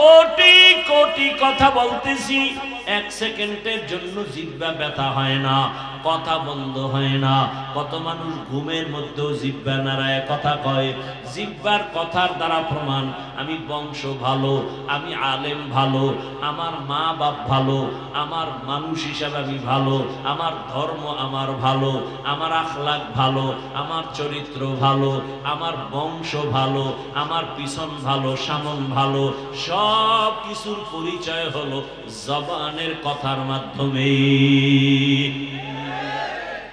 কোটি কোটি কথা বলতেছি, এক সেকেন্ডের জন্য জিব্বা ব্যথা হয় না, কথা বন্ধ হয় না। কত মানুষ ঘুমের মধ্যেও জিব্বা নাড়ায়, কথা কয়। জিব্বার কথার দ্বারা প্রমাণ, আমি বংশ ভালো, আমি আলেম ভালো, আমার মা বাপ ভালো, আমার মানুষ হিসাবে আমি ভালো, আমার ধর্ম আমার ভালো, আমার আখলাক ভালো, আমার চরিত্র ভালো, আমার বংশ ভালো, আমার পিছন ভালো, সামন ভালো, সব কিছুর পরিচয় হলো জবানের কথার মাধ্যমে।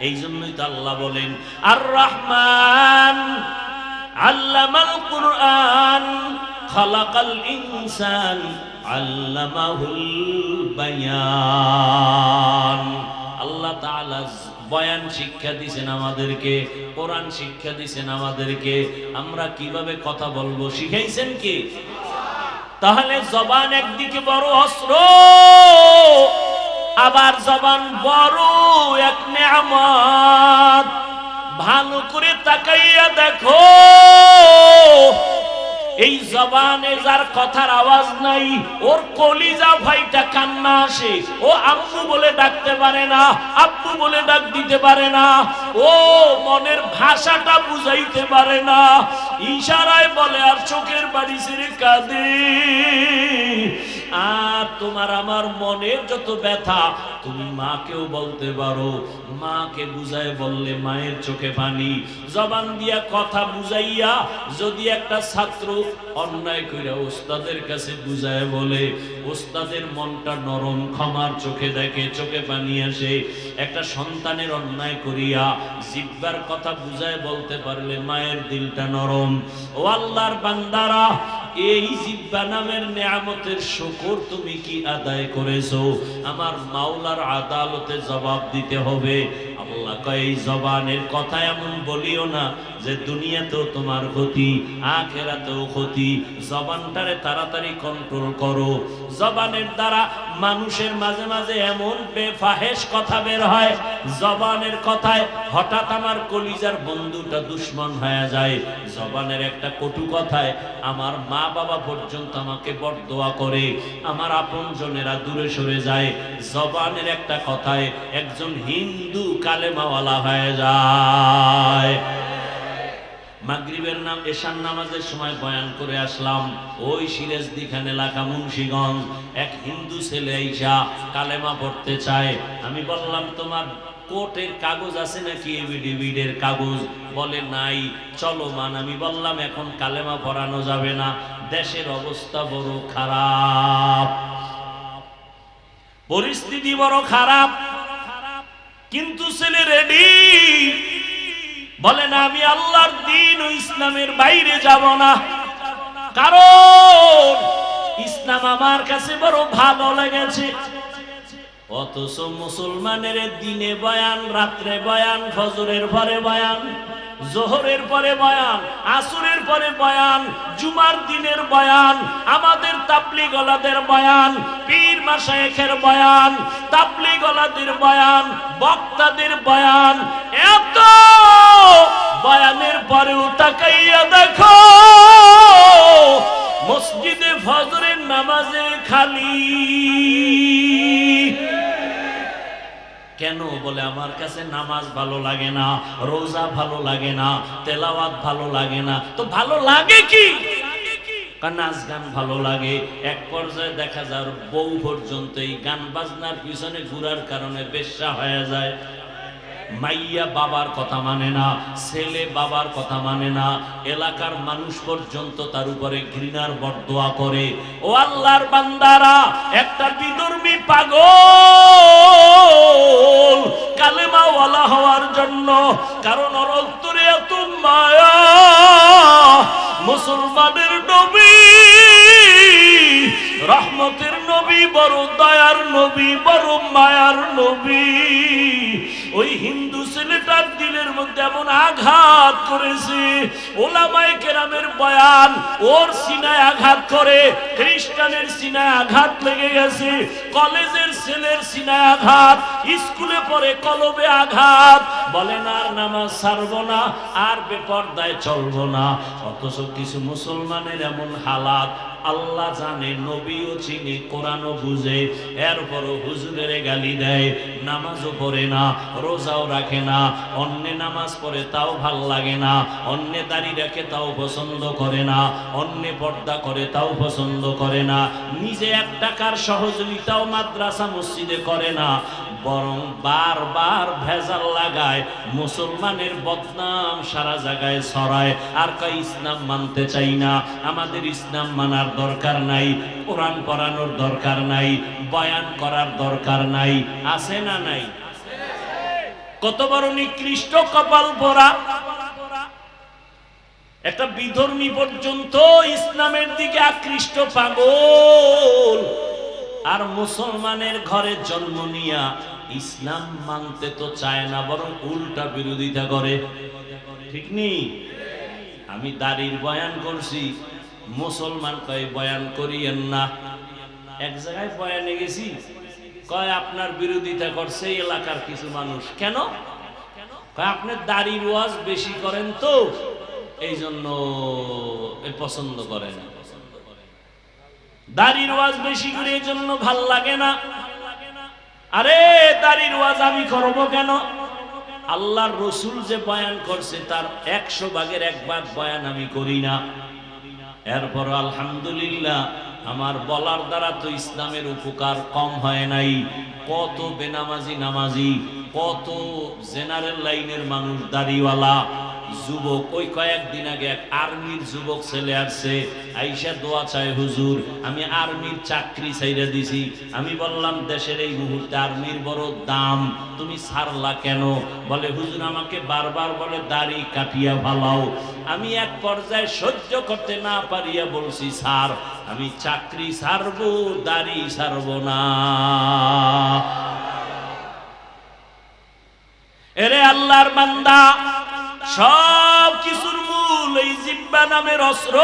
এই জন্যই তো আল্লাহ বলেন আর রহমান আল্লামাল কুরআন, খালাকাল ইনসান আল্লামাহুল বায়ান। আল্লাহ তাআলা বয়ান শিক্ষা দিছেন আমাদেরকে, কোরআন শিক্ষা দিছেন আমাদেরকে। আমরা কীভাবে কথা বলব, শিখাইছেন কি? তাহলে জবান একদিকে বড় অস্ত্র আবার জবান বড় এক ভালো করে তাকাইয়া দেখো। এই জবানে যার কথার আওয়াজ নাই, ওর কলিজা ভাইটা কান্না আসে। ও আব্বু বলে ডাকতে পারে না, আব্বু বলে ডাক দিতে পারে না, ও মনের ভাষাটা বুঝাইতে পারে না। ইশারায় বলে, আর চোখের বাড়ি ছেড়ে কাঁদে। আর তোমার আমার মনের যত ব্যথা, তুমি মাকেও বলতে পারো। মাকে বুঝায় বললে মায়ের চোখে পানি। জবান দিয়া কথা বুঝাইয়া যদি একটা ছাত্র অন্যায় করে ওস্তাদের কাছে বুঝায় বলে, ওস্তাদের মনটা নরম, ক্ষমার চোখে দেখে, চোখে পানি আসে। একটা সন্তানের অন্যায় করিয়া জিব্বার কথা বুঝায় বলতে পারলে মায়ের দিলটা নরম। ও আল্লাহর বান্দারা, এই জিব্বা নামের নেয়ামতের শুকর তুমি কি আদায় করেছ? আমার মাওলার আদালতে জবাব দিতে হবে। আল্লাহ কয়, এই জবানের কথা এমন বলিও না যে দুনিয়াতেও তোমার ক্ষতি, আখেরাতেও ক্ষতি, জবানটারে তাড়াতাড়ি কন্ট্রোল করো। জবানের দ্বারা মানুষের মাঝে মাঝে এমন বেফাহেস কথা বের হয়, জবানের কথায় হঠাৎ আমার কলিজার বন্ধুটা দুশ্মন হয়ে যায়। জবানের একটা কটু কথায়, আমার মা বাবা পর্যন্ত আমাকে বরদোয়া করে, আমার আপন জনেরা দূরে সরে যায়। জবানের একটা কথায় একজন হিন্দু কালেমাওয়ালা হয়ে যায়। মাগরিবের নাম এশান নামাজের সময় বয়ান করে আসলাম। ওই সিরাজদিখান এলাকা মুন্সীগঞ্জ, এক হিন্দু ছেলে আইসা কালেমা পড়তে চায়। আমি বললাম, তোমার কোর্টের কাগজ আছে নাকি এভিডেভিডের কাগজ? বলে, নাই চলো মান আমি বললাম, এখন কালেমা পড়ানো যাবে না। দেশের অবস্থা বড় খারাপ। পরিস্থিতি বড় খারাপ। কিন্তু ছেলে রেডি বলে না আমি আল্লাহর দিন ও ইসলামের বাইরে যাব না। কারণ ইসলাম আমার কাছে বড় ভালো লেগেছে। অথচ মুসলমানের দিনে বয়ান, রাত্রে বয়ান, ফজরের পরে বয়ান। জোহরের পরে বয়ান, আসুরের পরে বয়ান, জুমার দিনের বয়ান, আমাদের তাপলি গলাদের বয়ান, পীর মাসায়েখের বয়ান তাপলি গলাদের বয়ান, বক্তাদের বয়ান, এত বয়ানের পরেও তাকাইয়া দেখো। ভালো লাগে না, রোজা ভালো লাগে না, তেলাওয়াত ভালো লাগে না, তো ভালো লাগে কি? নাচ গান ভালো লাগে। এক পর্যায়ে দেখা যায় বউ পর্যন্ত এই গান বাজনার পিছনে ঘুরার কারণে বেশ্যা হয়ে যায়। মাইয়া বাবার কথা মানে না, ছেলে বাবার কথা মানে না, এলাকার মানুষ পর্যন্ত তার উপরে ঘৃণার বরদোয়া করে। ও আল্লাহর বান্দারা, একটা বিদর্মী পাগল, কালেমাওয়ালা হওয়ার জন্য, কারণ ওর এত মায়া, মুসলমানের নবী রহমতের নবী, বড় দয়ার নবী, বড় মায়ার নবী। ওই হিন্দু ছেলেটার দিলের মধ্যে এমন আঘাত করেছে। ওলামায় কেরামের বয়ান ওর সিনায় আঘাত করে। খ্রিস্টানের সিনায় আঘাত লেগে গেছে, কলেজের ছেলের সিনায় আঘাত স্কুলে পড়ে কলবে আঘাত। বলেন আর নামাজ ছাড়বো না, আর বেপর্দায় চলব না। অথচ কিছু মুসলমানের এমন হালাত, আল্লাহ জানে, নবীও চিনি, কোরআনও বুঝে। এরপরও হুজুরের গালি দেয়, নামাজও পড়ে না, রোজাও রাখে না, অন্যে নামাজ পড়ে তাও ভালো লাগে না, অন্যে দাড়ি রাখে তাও পছন্দ করে না, অন্যে পর্দা করে তাও পছন্দ করে না, নিজে এক টাকার সহযোগিতাও মাদ্রাসা মসজিদে করে না, বরং বারবার ভেজাল লাগায়, মুসলমানের বদনাম সারা জায়গায় ছড়ায়। আর কয়, ইসলাম মানতে চাই না, আমাদের ইসলাম মানার দরকার নাই, কোরআন পড়ানোর দরকার নাই, বয়ান করার দরকার নাই, আছে না নাই? কত বড় নিকৃষ্ট কপাল পরা একটা বিধর্মী পর্যন্ত ইসলামের দিকে আকৃষ্ট পাগল। আর মুসলমানের ঘরে জন্ম নিয়া ইসলাম মানতে তো চায় না, বরং উল্টা বিরোধিতা করে। ঠিক নেই আমি দাড়ির বয়ান করছি। মুসলমান কয়, বয়ান করিয়েন না। এক জায়গায় বয়ানে গেছি। কয়, আপনার বিরোধিতা করছে এলাকার কিছু মানুষ। কেন? কয় আপনি দাড়ির ওয়াজ বেশি করেন তো। এই জন্য পছন্দ করে না দাড়ির ওয়াজ বেশি করে এই জন্য ভালো লাগে না। আরে, দাড়ির ওয়াজ আমি করব কেন? আল্লাহর রসুল যে বয়ান করছে, তার একশো ভাগের এক ভাগ বয়ান আমি করি না। এরপর আলহামদুলিল্লাহ, আমার বলার দ্বারা তো ইসলামের উপকার কম হয় নাই। কত বেনামাজি নামাজি, কত জেনারেল লাইনের মানুষ দাড়িওয়ালা যুবক, ওই কয়েকদিন আগে এক আর্মির যুবক ছেলে আসছে। আইসা দোয়া চায়, হুজুর, আমি আর্মির চাকরি ছাইরা দিছি। আমি বললাম, দেশের এই মুহূর্তে আর্মির বড় দাম, তুমি ছাড়লা কেন? বলে, হুজুর, আমাকে বারবার বলে, দাড়ি কাটিয়া ভালাও আমি এক পর্যায়ে সহ্য করতে না পারিয়া বলছি, স্যার, আমি চাকরি ছাড়বো, দাড়ি ছাড়বো না। এরে আল্লাহর বান্দা সব কিছুর মূল এই জিব্বা নামের অস্ত্র।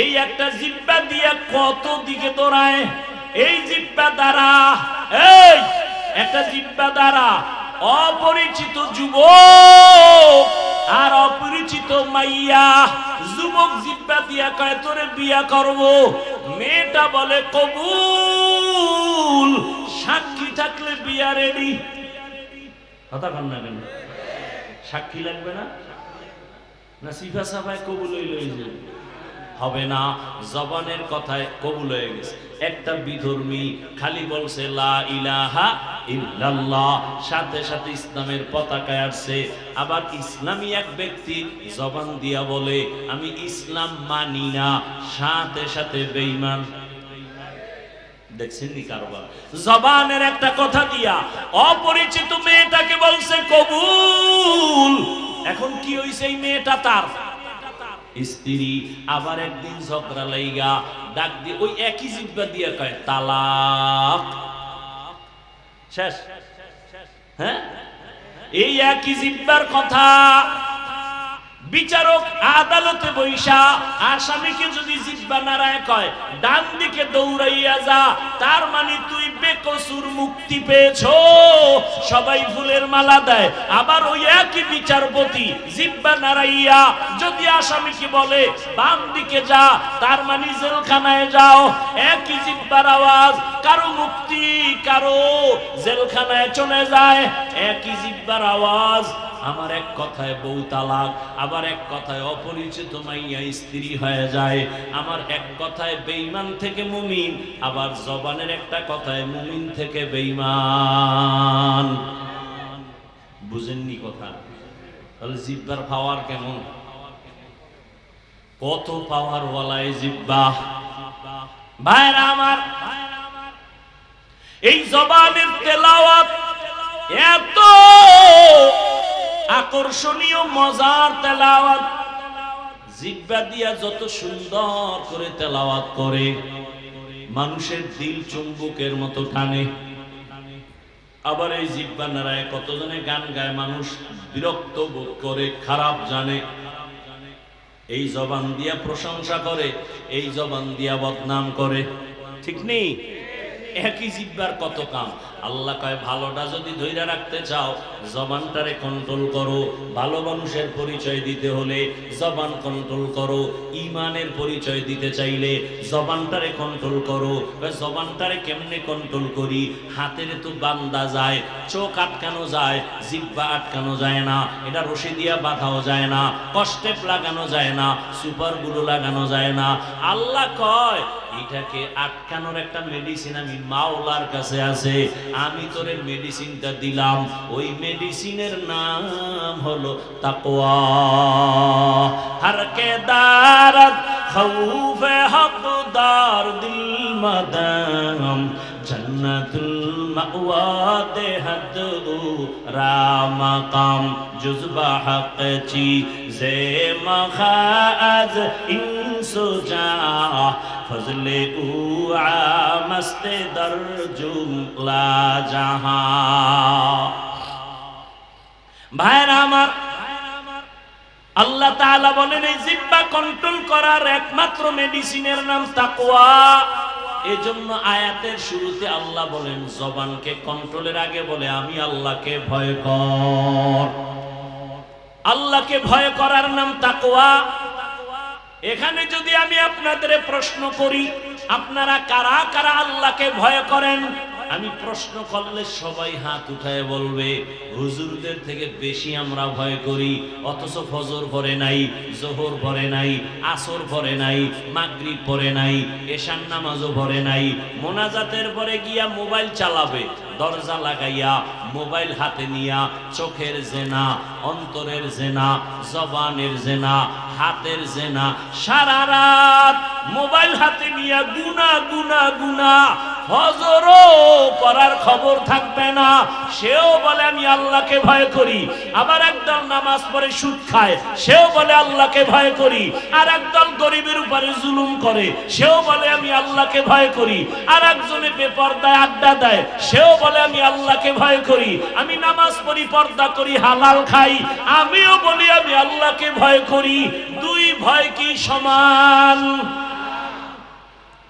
এই একটা জিব্বা দিয়া কত দিকে দৌড়ায়? এই জিব্বা দ্বারা, এই একটা জিব্বা দ্বারা অপরিচিত যুবক আর অপরিচিত মাইয়া যুবক জিব্বা দিয়া কয়, তোরে বিয়া করব। মেয়েটা বলে, কবুল, সাক্ষী থাকলে বিয়া রেডি। কথা কন না কেন? সাক্ষী লাগবে না? না সিফা সাফায় কবুল হইল হবে না, জবানের কথায় কবুল হয়ে গেছে। একটা বিধর্মী খালি বলছে সাথে সাথে ইসলামের পতাকায় আসছে। আবার ইসলামী এক ব্যক্তি জবান দিয়া বলে, আমি ইসলাম মানি না। সাথে সাথে বেঈমান দেখছেন নি কারবার? জবানের একটা কথা দিয়া, অপরিচিত মেয়েটাকে বলছে, কবুল। এখন কি হইছে এই মেয়েটা তার? স্ত্রী আবার একদিন ঝগড়া লাইগা, ডাক দিয়ে ওই একই জিব্বা দিয়ে কয়, তালাক। শেষ। হ্যাঁ? এই একই জিব্বার কথা বিচারক আদালতে বৈশা, আসামিকে যদি জিব্বা নারায় কয় ডান দিকে দৌড়াইয়া যা, তার মানে তুই বেকসুর মুক্তি পেয়েছ। সবাই ফুলের মালা দেয়। আবার ওই একই বিচারপতি জিব্বা নারাইয়া যদি আসামিকে বলে বাম দিকে যা, তার মানে জেলখানায় যাও। একই জিব্বার আওয়াজ, কারও মুক্তি, কারও জেলখানায় চলে যায়। একই জিব্বার আওয়াজ আমার এক কথায় বউ তালাক, আবার এক কথায় অপরিচিত মাইয়া স্ত্রী হয়ে যায়। আমার এক কথায় বেইমান থেকে মুমিন, আবার জবানের একটা কথায় মুমিন থেকে বেইমান বুঝেননি কথা? তাহলে জিব্বার পাওয়ার কেমন? কত পাওয়ার ওয়ালায় জিব্বা? ভাইরা আমার, এই জবানের তেলাওয়াত এত আকর্ষণীয়, মজার তেলাওয়াত। জিব্বা দিয়া যত সুন্দর করে তেলাওয়াত করে, মানুষের দিল চুম্বকের মতো টানে। আবার এই জিব্বা নারায় কতজনে গান গায়, মানুষ বিরক্ত বোধ করে, খারাপ জানে। এই জবান দিয়া প্রশংসা করে, এই জবান দিয়া বদনাম করে। ঠিক নেই? একই জিব্বার কত কাম? আল্লাহ কয়, ভালোটা যদি ধৈর্য রাখতে চাও, জবানটারে কন্ট্রোল করো। ভালো মানুষের পরিচয় দিতে হলে জবান কন্ট্রোল করো। ইমানের পরিচয় দিতে চাইলে জবানটারে কন্ট্রোল করো। জবানটারে কেমনে কন্ট্রোল করি? হাতের তো বান্দা যায়, চোখ আটকানো যায় জিব্বা আটকানো যায় না, এটা রশি দিয়া বাঁধাও যায় না, কষ্টেপ লাগানো যায় না সুপারগুলো লাগানো যায় না। আল্লাহ কয়, এটাকে আটকানোর একটা মেডিসিন আমি মাওলার কাছে আছে। আমি তোরে মেডিসিনটা দিলাম। ওই মেডিসিনের নাম হলো তাকওয়া। হর কে দারত খৌফ হকদার দিল মদম, জন্নতুল জুজবা জে মখাজ ইনসুজা ফজলে উ মস্তে দর জুমলা ভাইরা আমার, আল্লাহ তাআলা বলেন, এই জিব্বা কন্ট্রোল করার একমাত্র মেডিসিনের নাম তাকওয়া। এজন্য আয়াতের শুরুতে আল্লাহ বলেন, জবানকে কন্ট্রোলের আগে বলে, আমি আল্লাহকে ভয় কর। আল্লাহকে ভয় করার নাম তাকওয়া। এখানে যদি আমি আপনাদের প্রশ্ন করি আপনারা কারা কারা আল্লাহকে ভয় করেন? আমি প্রশ্ন করলে সবাই হাত উঠায় বলবে, হুজুরদের থেকে বেশি আমরা ভয় করি। অথচ ফজর ভরে নাই, জোহর ভরে নাই, আসর ভরে নাই, মাগরিব ভরে নাই এশান নামাজও ভরে নাই। মোনাজাতের পরে গিয়া মোবাইল চালাবে, দরজা লাগাইয়া, মোবাইল হাতে নিয়া, চোখের জেনা, অন্তরের জেনা, জবানের জেনা, হাতের জেনা, সারা রাত মোবাইল হাতে নিয়া গুনা গুনা গুনা হজরও করার খবর থাকবে না। সেও বলে, আমি আল্লাহকে ভয় করি। আবার একদল নামাজ পড়ে সুদ খায়, সেও বলে, আল্লাহকে ভয় করি। আর একদল গরিবের উপরে জুলুম করে, সেও বলে, আমি আল্লাহকে ভয় করি। আর একজনে আড্ডা দেয়, সেও বলে, আমি আল্লাহকে ভয় করি। আমি নামাজ পড়ি, পর্দা করি, হালাল খাই। আমিও বলি, আমি আল্লাহকে ভয় করি। দুই ভয় কি সমান?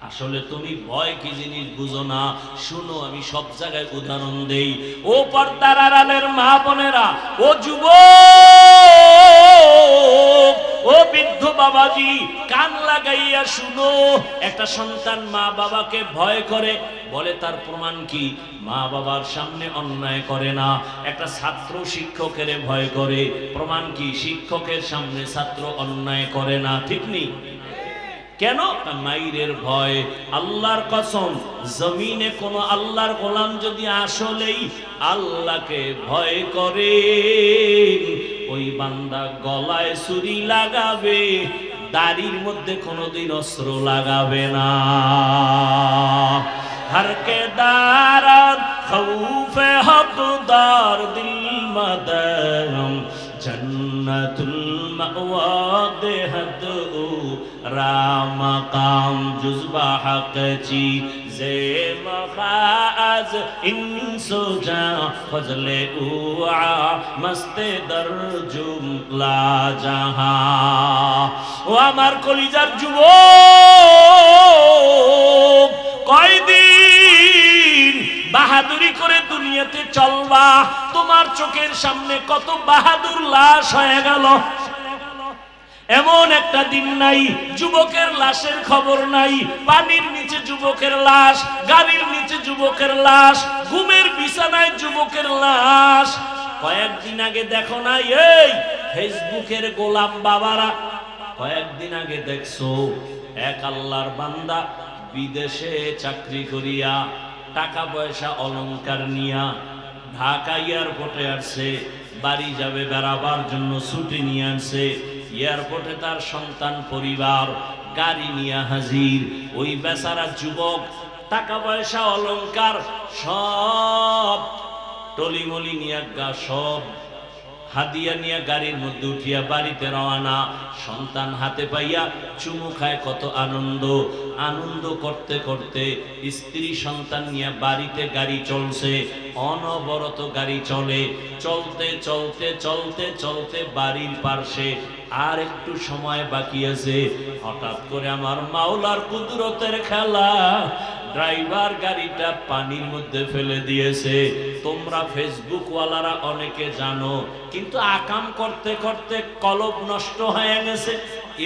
আসলে তুমি ভয় কি জিনিস বুঝো না? শুনো, আমি সব জায়গায় উদাহরণ দেই। ও পর্দার আড়ালের মা বোনেরা, ও যুব ও বৃদ্ধ বাবাজি, কান লাগাইয়া শুনো। একটা সন্তান মা বাবাকে ভয় করে, বলে তার প্রমাণ কি? মা বাবার সামনে অন্যায় করে না। একটা ছাত্র শিক্ষকের ভয় করে, প্রমাণ কি? শিক্ষকের সামনে ছাত্র অন্যায় করে না, ঠিক নেই? কেন? মাইরের ভয়। আল্লাহর কসম, জমিনে কোন আল্লাহর গোলাম যদি আসলেই আল্লাহকে ভয় করে। ওই বান্দা গলায় ছুরি লাগাবে, দাড়ির মধ্যে কোনোদিন অস্ত্র লাগাবে না। جزبا حق چی؟ زیم خاز ان سجا فضل اوعا, مست در جملا ও আমার কলিজার যুবক কয়দিন বাহাদুরি করে দুনিয়াতে চলবা তোমার চোখের সামনে কত বাহাদুর লাশ হয়ে গেল এমন একটা দিন নাই, যুবকের লাশের খবর নাই, পানির নিচে যুবকের লাশ, গাড়ির নিচে যুবকের লাশ, ঘুমের বিছানায় যুবকের লাশ। কয়েকদিন আগে দেখো না এই ফেসবুকের গোলাম বাবারা, কয়েকদিন আগে দেখছ, এক আল্লাহর বান্দা বিদেশে চাকরি করিয়া, টাকা পয়সা অলংকার নিয়া, ঢাকা এয়ারপোর্টে আসছে, বাড়ি যাবে, বেড়াবার জন্য ছুটি নিয়ে আসছে এয়ারপোর্টে তার সন্তান, পরিবার, গাড়ি নিয়ে হাজির। ওই বেচারা যুবক, টাকা পয়সা, অলংকার, সব টলিমলি নিয়ে সব হাদিয়া নিয়ে গাড়ির মধ্যে উঠিয়া বাড়িতে রওনা। সন্তান হাতে পাইয়া চুমু খায়, কত আনন্দ। আনন্দ করতে করতে স্ত্রী সন্তান নিয়ে বাড়িতে গাড়ি চলছে। অনবরত গাড়ি চলে। চলতে চলতে চলতে চলতে বাড়ির পার্শ্বে আর একটু সময় বাকি আছে। হঠাৎ করে আমার মাওলার কুদরতের খেলা, ড্রাইভার গাড়িটা পানির মধ্যে ফেলে দিয়েছে। তোমরা ফেসবুক ওয়ালারা অনেকে জানো, কিন্তু আকাম করতে করতে কলব নষ্ট হয়ে গেছে।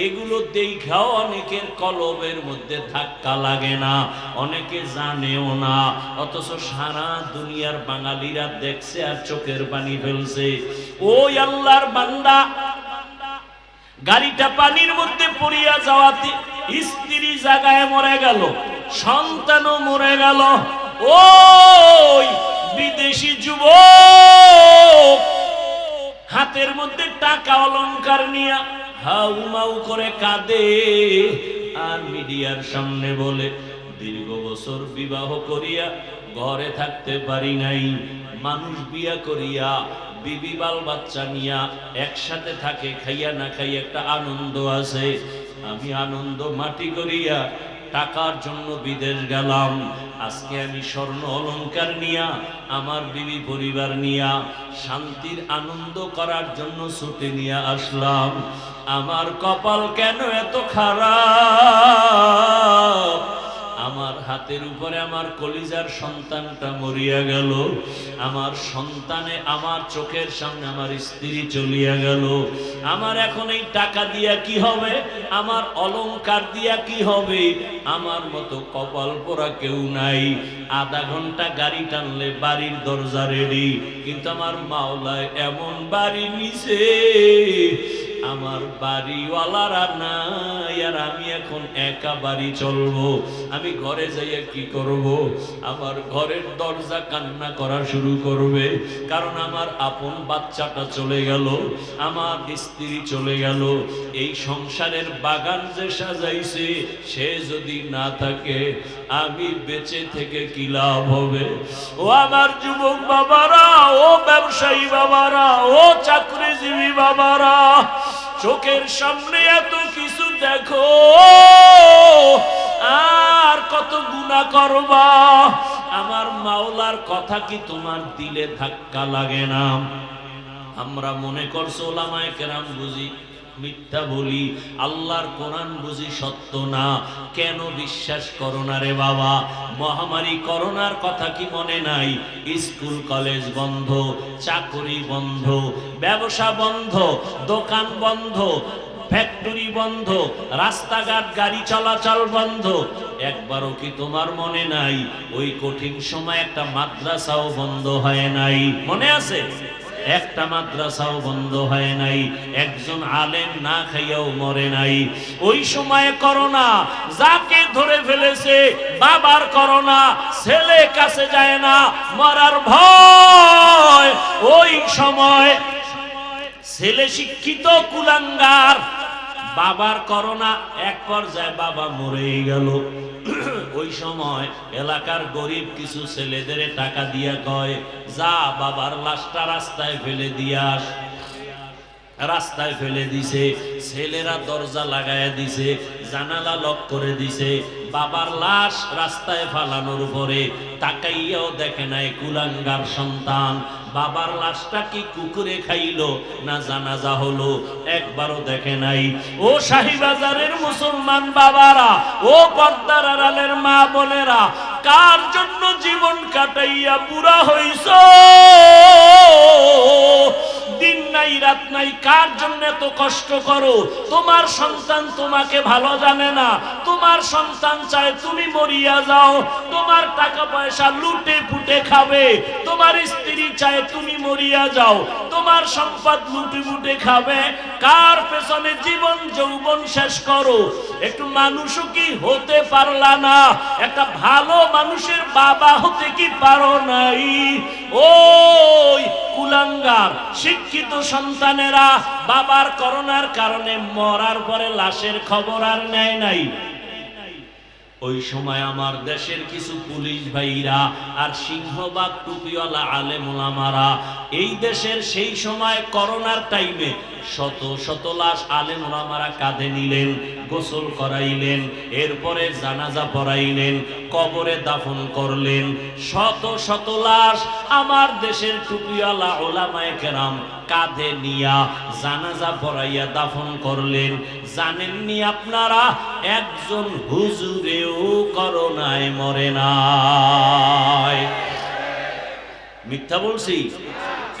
এগুলো দেখাও অনেকের কলবের মধ্যে ধাক্কা লাগে না, অনেকে জানেও না। অথচ সারা দুনিয়ার বাঙালিরা দেখছে আর চোখের পানি ফেলছে। ওই আল্লাহর বান্দা গাড়িটা পানির মধ্যে পড়িয়া যাওয়াতে স্ত্রী জায়গায় মরে গেল, সন্তানও মরে গেল। ওই বিদেশি যুবক! হাতের মধ্যে টাকা অলংকার নিয়া হাউ মাউ করে কাঁদে আর মিডিয়ার সামনে বলে, দীর্ঘ বছর বিবাহ করিয়া ঘরে থাকতে পারি নাই, মানুষ বিয়া করিয়া বিবি বাল বাচ্চা নিয়া একসাথে থাকে, খাইয়া না খাইয়া একটা আনন্দ আছে। আমি আনন্দ মাটি করিয়া টাকার জন্য বিদেশ গেলাম। আজকে আমি স্বর্ণ অলংকার নিয়া, আমার বিবি পরিবার নিয়া, শান্তির আনন্দ করার জন্য ছুটে নিয়ে আসলাম। আমার কপাল কেন এত খারাপ? আমার হাতের উপরে আমার কলিজার সন্তানটা মরিয়া গেল, আমার সন্তানে আমার চোখের সামনে আমার স্ত্রী চলিয়া গেল। আমার এখন এই টাকা দিয়া কি হবে? আমার অলংকার দিয়া কি হবে? আমার মতো কপাল পোড়া কেউ নাই। আধা ঘণ্টা গাড়ি টানলে বাড়ির দরজা রেডি কিন্তু আমার মাওলায় এমন বাড়ি নিছে আমার বাড়িওয়ালারা নাই আর আমি এখন একা বাড়ি চলবো। আমি ঘরে যাইয়া কি করব? আমার ঘরের দরজা কান্না করা শুরু করবে, কারণ আমার আপন বাচ্চাটা চলে গেল, আমার স্ত্রী চলে গেল। এই সংসারের বাগান যে সাজাইছে, সে যদি না থাকে, আমি বেঁচে থেকে কি লাভ হবে? ও আমার যুবক বাবারা, ও ব্যবসায়ী বাবারা, ও চাকরিজীবী বাবারা চোখের সামনে এত কিছু দেখো। আর কত গুণা করবা। আমার মাওলার কথা কি তোমার দিলে ধাক্কা লাগে না? আমরা মনে করছ ওলামায় কেরাম বুঝি মিথ্যা বলি? আল্লাহর কোরআন বুঝি সত্য না? কেন বিশ্বাস করো না রে বাবা? মহামারী করোনার কথা কি মনে নাই? স্কুল, কলেজ বন্ধ, চাকরি বন্ধ, ব্যবসা বন্ধ, দোকান বন্ধ, ফ্যাক্টরি বন্ধ, রাস্তাঘাট, গাড়ি চলাচল বন্ধ। একবারও কি তোমার মনে নাই? ওই কঠিন সময় একটা মাদ্রাসাও বন্ধ হয় নাই। মনে আছে? একটা মাদ্রাসাও বন্ধ হয় নাই, একজন আলেম না খাইয়াও মরে নাই। ওই সময়ে করোনা, যাকে ধরে ফেলেছে বাবার করোনা, ছেলে কাছে যায় না, মরার ভয়। ওই সময় ছেলে শিক্ষিত কুলাঙ্গার বাবার করোনা, এক পর্যায়ে বাবা মরেই গেল। ওই সময় এলাকার গরিব কিছু ছেলেদের টাকা দিয়া কয়, যা বাবার লাশটা রাস্তায় ফেলে দিয়াস রাস্তায় ফেলে দিছে, ছেলেরা দরজা লাগায় দিছে, জানালা লক করে দিছে বাবার লাশ রাস্তায় ফালানোর উপরে তাকাইয়াও দেখে নাই কুলাঙ্গার সন্তান। বাবার লাশটা কি কুকুরে খাইলো না জানাজা হলো, একবারও দেখে নাই। ও শাহিবাজারের মুসলমান বাবারা, ও পর্দার আড়ালের মা বোনেরা, কার জন্য জীবন কাটাইয়া পুরা হইছ? নাই, রাত নাই, কার জন্য এত কষ্ট করো? তোমার সন্তান তোমাকে ভালো জানে না। তোমার সন্তান চায় তুমি মরিয়া যাও। তোমার টাকা পয়সা লুটে ফুটে খাবে। তোমার স্ত্রী চায় তুমি মরিয়া যাও। তোমার সম্পদ লুটে পুটে খাবে। কার পেছনে জীবন, যৌবন শেষ করো? একটু মানুষও কি হতে পারলা না? একটা ভালো মানুষের বাবা হতে কি পারো নাই? ওই শিক্ষিত সন্তানেরা বাবার করোনার কারণে মরার পরে লাশের খবর আর নেয় নাই। ওই সময় আমার দেশের কিছু পুলিশ ভাইরা আর সিংহবাগ টুপিওয়ালা আলেমুলামারা এই দেশের সেই সময় করোনার টাইমে শত শত লাশ আলেমুলামারা কাঁধে নিলেন, গোসল করাইলেন, এরপরে জানাজা পড়াইলেন কবরে দাফন করলেন। শত শত লাশ আমার দেশের টুপিওয়ালা ওলামায়ে কেরাম কাঁধে নিয়া জানাজা পড়াইয়া দাফন করলেন। জানেননি আপনারা, একজন হুজুরেও করোনায় মরে নাই। মিথ্যা বলছি?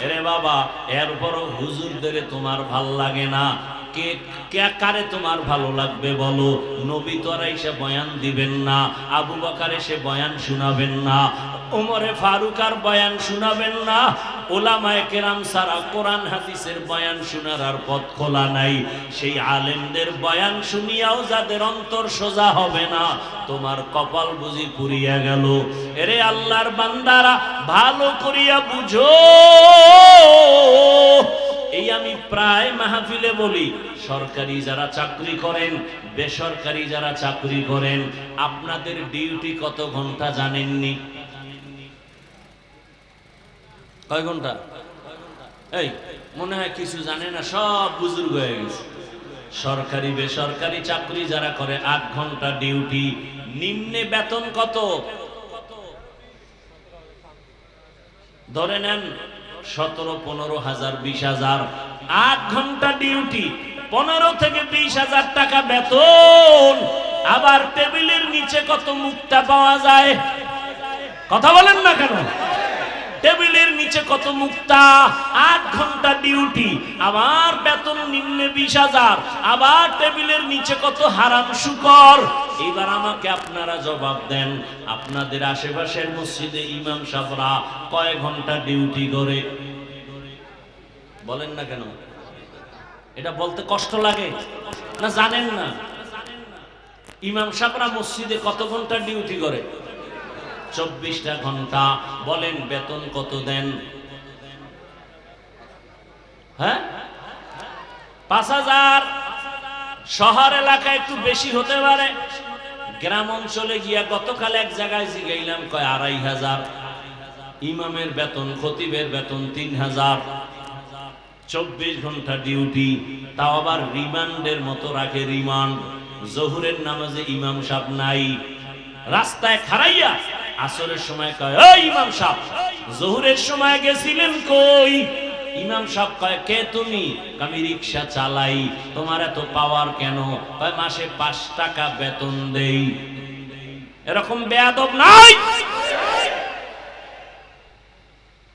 এরে বাবা এরপরও হুজুরদের তোমার ভালো লাগে না। কে কারে তোমার ভালো লাগবে বলো? নবী তো আর এসে বয়ান দিবেন না, আবু বকার এসে বয়ান শোনাবেন না, ওমরে ফারুক আর বয়ান শোনাবেন না, ওলামায়ে কেরাম সারা কোরআন, হাদিসের বয়ান শোনার আর পথ খোলা নাই। সেই আলেমদের বয়ান শুনিয়াও যাদের অন্তর সোজা হবে না, তোমার কপাল বুঝি পুরিয়া গেল। এরে আল্লাহর বান্দারা, ভালো করিয়া বুঝো। এই আমি প্রায় মাহফিলে বলি, সরকারি যারা চাকরি করেন, বেসরকারি যারা চাকরি করেন, আপনাদের ডিউটি কত ঘণ্টা জানেননি? কয় ঘণ্টা? এই, মনে হয় কিছু জানে না, সব বুজুর্গ হয়ে গেছে। সরকারি, বেসরকারি চাকরি যারা করে, আট ঘণ্টা ডিউটি, নিম্নে বেতন কত? ধরে নেন সতেরো, পনেরো হাজার, বিশ হাজার, আট ঘণ্টা ডিউটি, পনেরো থেকে বিশ হাজার টাকা বেতন। আবার টেবিলের নিচে কত মুক্তা পাওয়া যায়? কথা বলেন না কেন? টেবিলের নিচে কত মুক্তা? আট ঘণ্টা ডিউটি, আবার বেতন নিম্নে বিশ হাজার, আবার টেবিলের নিচে কত হারাম শুকর? এবার আমাকে আপনারা জবাব দেন, আপনাদের আশেপাশের মসজিদে ইমাম সাহরা কয় ঘণ্টা ডিউটি করে? বলেন না কেন? এটা বলতে কষ্ট লাগে, না জানেন না? ইমাম সাহরা মসজিদে কত ঘণ্টা ডিউটি করে? চব্বিশটা ঘণ্টা। বলেন বেতন কত দেন? হ্যাঁ? পাঁচ হাজার। শহর এলাকায় একটু বেশি হতে পারে। গ্রাম অঞ্চলে গিয়া গতকাল এক জায়গায় জিগাইলাম, কয় আড়াই হাজার। ইমামের বেতন, খতিবের বেতন তিন হাজার। চব্বিশ ঘণ্টা ডিউটি, তাও আবার রিমান্ডের মতো রাখে রিমান্ড। জহুরের নামাজে ইমাম সাহেব নাই। রাস্তায় খারাইয়া আসরের সময় কয় ওই ইমাম সাহেব, জহুরের সময় গেছিলেন কই? ইমাম সাহেব কয়, কে তুমি? আমি রিক্সা চালাই। তোমার এত পাওয়ার কেন? কয়, মাসে পাঁচ টাকা বেতন দেই। এরকম বেয়াদব নাই।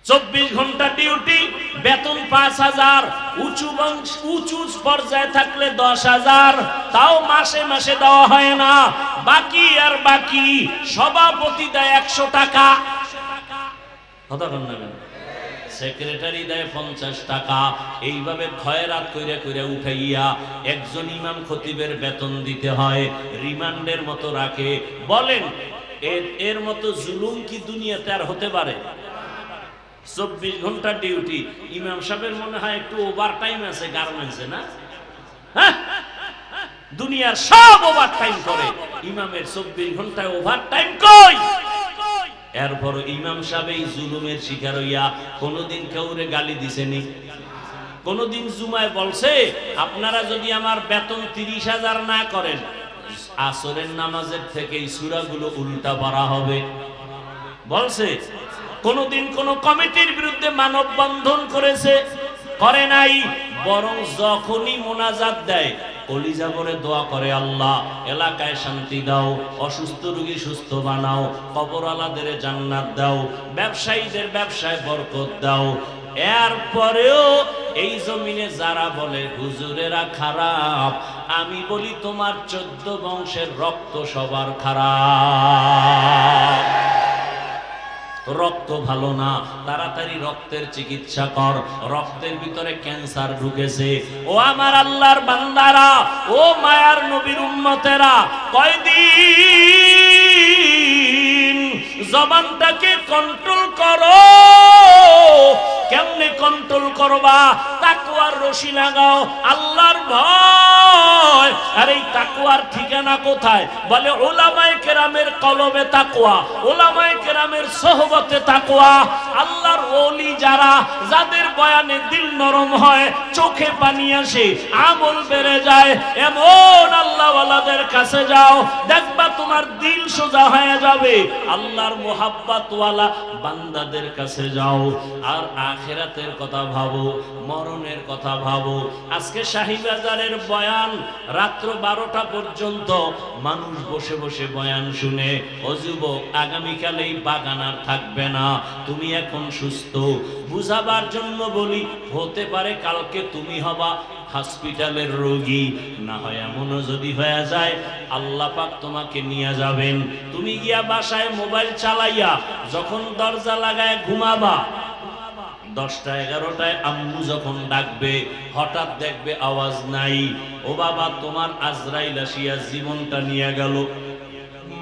চব্বিশ ঘণ্টা ডিউটি বেতন পাঁচ হাজার, উঁচু বংশ, উঁচু পর্যায়ে থাকলে দশ হাজার। তাও মাসে মাসে দেওয়া হয় না। বাকি আর বাকি, সভাপতি দেয় একশো টাকা? সেক্রেটারি দেয় পঞ্চাশ টাকা। এইভাবে খয়রাত কইরা কইরা উঠাইয়া একজন ইমাম খতিবের বেতন দিতে হয়, রিমান্ডের মতো রাখে। বলেন এর মতো জুলুম কি দুনিয়াতে আর হতে পারে? চব্বিশ ঘণ্টা ডিউটি ইমাম সাহেবের মনে হয় একটু ওভার টাইম আছে গার্মেন্টসে না? হ্যাঁ? দুনিয়ার সব ওভার টাইম করে। ইমামের চব্বিশ ঘন্টায় ওভার টাইম কই? এরপর ইমাম সাহেব জুলুমের শিকার হইয়া কোনোদিন কেউরে গালি দিছেনি। কোনোদিন জুমায় বলছে, আপনারা যদি আমার বেতন তিরিশ হাজার না করেন, আসরের নামাজের থেকে এই সুরাগুলো উল্টা পড়া হবে। বলছে কোনদিন কোন কমিটির বিরুদ্ধে মানববন্ধন করেছে, করে নাই, বরং যখনই মোনাজাত দেয়, কলিজা করে দোয়া করে আল্লাহ, এলাকায় শান্তি দাও, অসুস্থ রোগী সুস্থ বানাও, কবরওয়ালাদের জান্নাত দাও, ব্যবসায়ীদের ব্যবসায় বরকত দাও। এরপরেও এই জমিনে যারা বলে, হুজুরেরা খারাপ, আমি বলি তোমার চোদ্দ বংশের রক্ত সবার খারাপ। রক্ত ভালো না, তাড়াতাড়ি রক্তের চিকিৎসা কর, রক্তের ভিতরে ক্যান্সার ঢুকেছে। ও আমার আল্লাহর বান্দারা, ও মায়ার নবীর উম্মতেরা, কয়দিন জবানটাকে কন্ট্রোল করো। কেমনে কন্ট্রোল করবা? তাকুয়ার রশি লাগাও, আল্লাহর ভয়। আর এই তাকুয়ার ঠিকানা কোথায়? বলে ওলামায়ে কেরামের কলবে তাকুয়া ওলামায়ে কেরামের সোহবতে তাকুয়া আল্লাহর ওলি যারা, যাদের বয়ানে দিল নরম হয়, চোখে পানি আসে, আমল বেড়ে যায়, এমন আল্লাহওয়ালাদের কাছে যাও, দেখবা তোমার দিল সোজা হয়ে যাবে। আল্লাহর মোহাব্বতওয়ালা বান্দাদের কাছে যাও, আর আখেরাতের কথা ভাবো, মরণের কথা ভাবো। আজকে শাহিবাজারের বয়ান রাত্র বারোটা পর্যন্ত মানুষ বসে বসে বয়ান শুনে, ও যুবক, আগামীকাল এই বাগান আর থাকবে না, তুমি এখন সুস্থ। বুঝাবার জন্য বলি, হতে পারে কালকে তুমি হবা হসপিটালের রোগী। না হয় এমনও যদি হয়ে যায়, আল্লাহ পাক তোমাকে নিয়ে যাবেন। তুমি গিয়া বাসায় মোবাইল চালাইয়া যখন দরজা লাগায় ঘুমাবা দশটা এগারোটায় আম্মু যখন ডাকবে, হঠাৎ দেখবে আওয়াজ নাই। ও বাবা, তোমার আজরাইল আসিয়া জীবনটা নিয়ে গেল।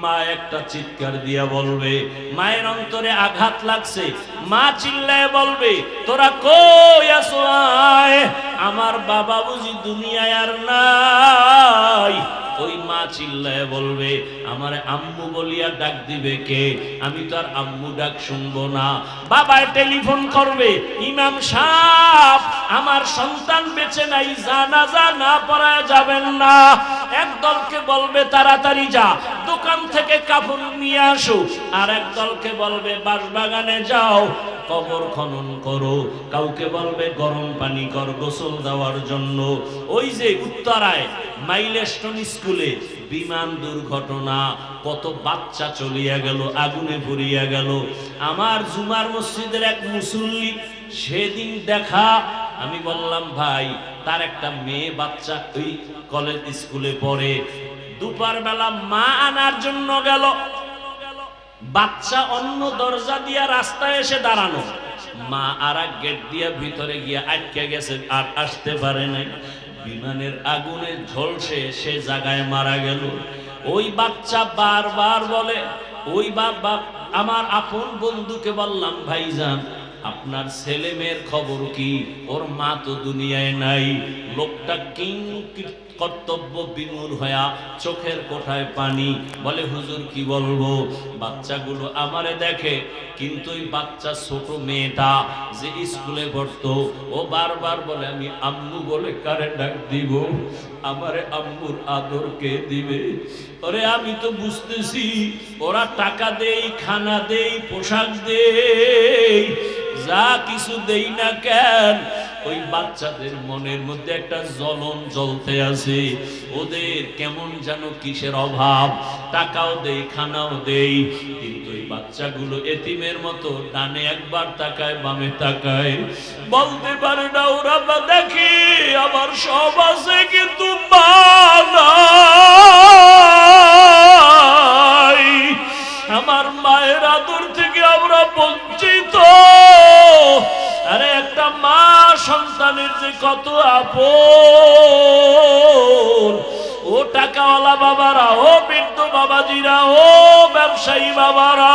মা একটা চিৎকার দিয়া বলবে, মায়ের অন্তরে আঘাত লাগছে। মা চিল্লায় বলবে, তোরা কই আসো আয়? আমার বাবা বুঝি দুনিয়ায় আর নাই। ওই মা চিল্লায় বলবে, আমার আম্মু বলিয়া ডাক দিবে কে? আমি তো আর আম্মু ডাক শুনব না। বাবায় টেলিফোন করবে, ইমাম সাহেব, আমার সন্তান বেঁচে নাই জানাজা না পড়ায় যাবেন না। এক দলকে বলবে, তাড়াতাড়ি যা, দোকান থেকে কাপড় নিয়ে আসো। আর এক দলকে বলবে বাঁশবাগানে যাও, কবর খনন করো। কাউকে বলবে, গরম পানি কর, গোসল দেওয়ার জন্য। ওই যে উত্তরায় মাইলেস্টন স্কুলে বিমান দুর্ঘটনা, কত বাচ্চা চলিয়া গেল, আগুনে পুড়িয়া গেল। আমার জুমার মসজিদের এক মুসল্লি সেদিন দেখা, আমি বললাম, ভাই, তার একটা মেয়ে বাচ্চা ওই কলেজ স্কুলে পড়ে। দুপার বেলা মা আনার জন্য গেল। বাচ্চা অন্য দরজা দিয়া রাস্তায় এসে দাঁড়ানো। মা আর এক গেট দিয়ে ভিতরে গিয়ে আটকে গেছে, আর আসতে পারে নাই। বিমানের আগুনে ঝলসে সে জায়গায় মারা গেল। ওই বাচ্চা বারবার বলে, ওই বাপ আমার আপন বন্ধুকে বললাম, ভাইজান আপনার ছেলে মেয়ের খবর কি? ওর মা তো দুনিয়ায় নাই। লোকটা কিং কর্তব্য বিমূর হয়া চোখের কোঠায় পানি বলে, হুজুর, কি বলব? বাচ্চাগুলো আমারে দেখে। কিন্তু ওই বাচ্চা ছোট মেয়েটা যে স্কুলে পড়তো, ও বারবার বলে, আমি আম্মু বলে কারে ডাক দিব? আমারে আম্মুর আদর কে দিবে? ওরে, আমি তো বুঝতেছি, ওরা টাকা দেই, খানা দেই, পোশাক দেই। যা কিছু দেই না কেন, ওই বাচ্চাদের মনের মধ্যে একটা জ্বলন জ্বলতে আছে। ওদের কেমন যেন কিসের অভাব, টাকাও দেই, খানাও দেই, কিন্তু ওই বাচ্চাগুলো এতিমের মতো ডানে একবার তাকায়, বামে তাকায়। বলতে পারে না, ওরা দেখি আমার সব আছে, কিন্তু মা আমার মায়ের আদর থেকে আমরা বঞ্চিত। আরে একটা মা সন্তানের যে কত আপন। ও টাকাওয়ালা বাবারা, ও বৃদ্ধ বাবাজিরা, ও ব্যবসায়ী বাবারা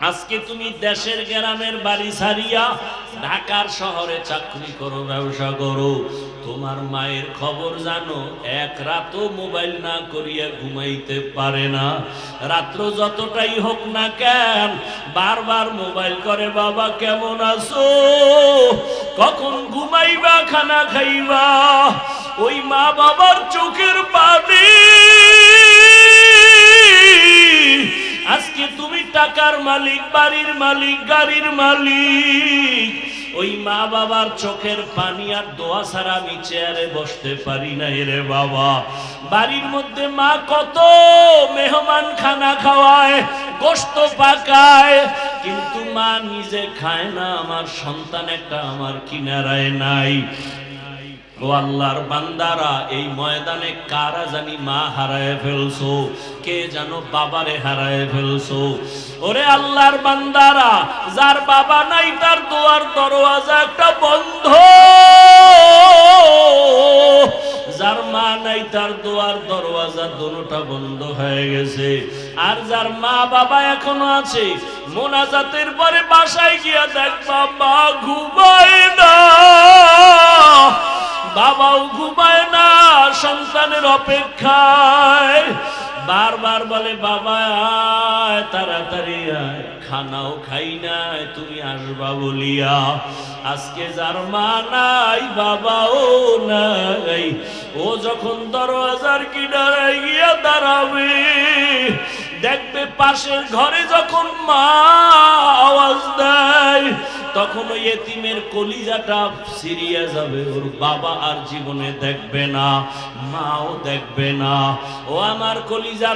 আজকে তুমি দেশের গ্রামের বাড়ি ছাড়িয়া ঢাকার শহরে চাকরি করো, ব্যবসা করো। তোমার মায়ের খবর জানো, এক রাতও মোবাইল না করিয়া ঘুমাইতে পারে না। রাত্র যতটাই হোক না কেন, বারবার মোবাইল করে, বাবা, কেমন আছো? কখন ঘুমাইবা, খানা খাইবা? ওই মা বাবার চোখের পানি। আজকে তুমি টাকার মালিক, বাড়ির মালিক, গাড়ির মালিক। ওই মা বাবার চোখের পানি আর দোয়া ছাড়া আমি চেয়ারে বসতে পারি না রে বাবা। বাড়ির মধ্যে মা কত মেহমান খানা খাওয়ায় গোস্ত পাকায়, কিন্তু মা নিজে খায় না, আমার সন্তান একটা আমার কিনারায় নাই। ও আল্লাহর বান্দারা, এই ময়দানে কারা জানি মা হারায় ফেলছো? কে জানো বাবারে হারায় ফেলছো? ওরে আল্লাহর বান্দারা, যার বাবা নাই, তার দোয়ার দরওয়াজা একটা বন্ধ। যার মা নাই, তার দোয়ার দরওয়াজা দোনোটা বন্ধ হয়ে গেছে। আর যার মা বাবা এখনও আছে, মোনাজাতের পরে বাসায় গিয়া দেখবা মা ঘুমায় না। বাবাও ঘুমায় না, সন্তানের অপেক্ষায়। বারবার বলে, বাবা তাড়াতাড়ি আয়, খানাও খাই নাই, তুমি আসবা বলিয়া। আজকে যার মা নাই, বাবাও নাই। ও যখন দরওয়াজার কিনারায় গিয়া দাঁড়াবে দেখবে পাশের ঘরে যখন মা আওয়াজ দেয়, তখন ওই এতিমের কলিজাটা সিরিয়া যাবে। ওর বাবা আর জীবনে দেখবে না, মাও দেখবে না। ও আমার কলিজার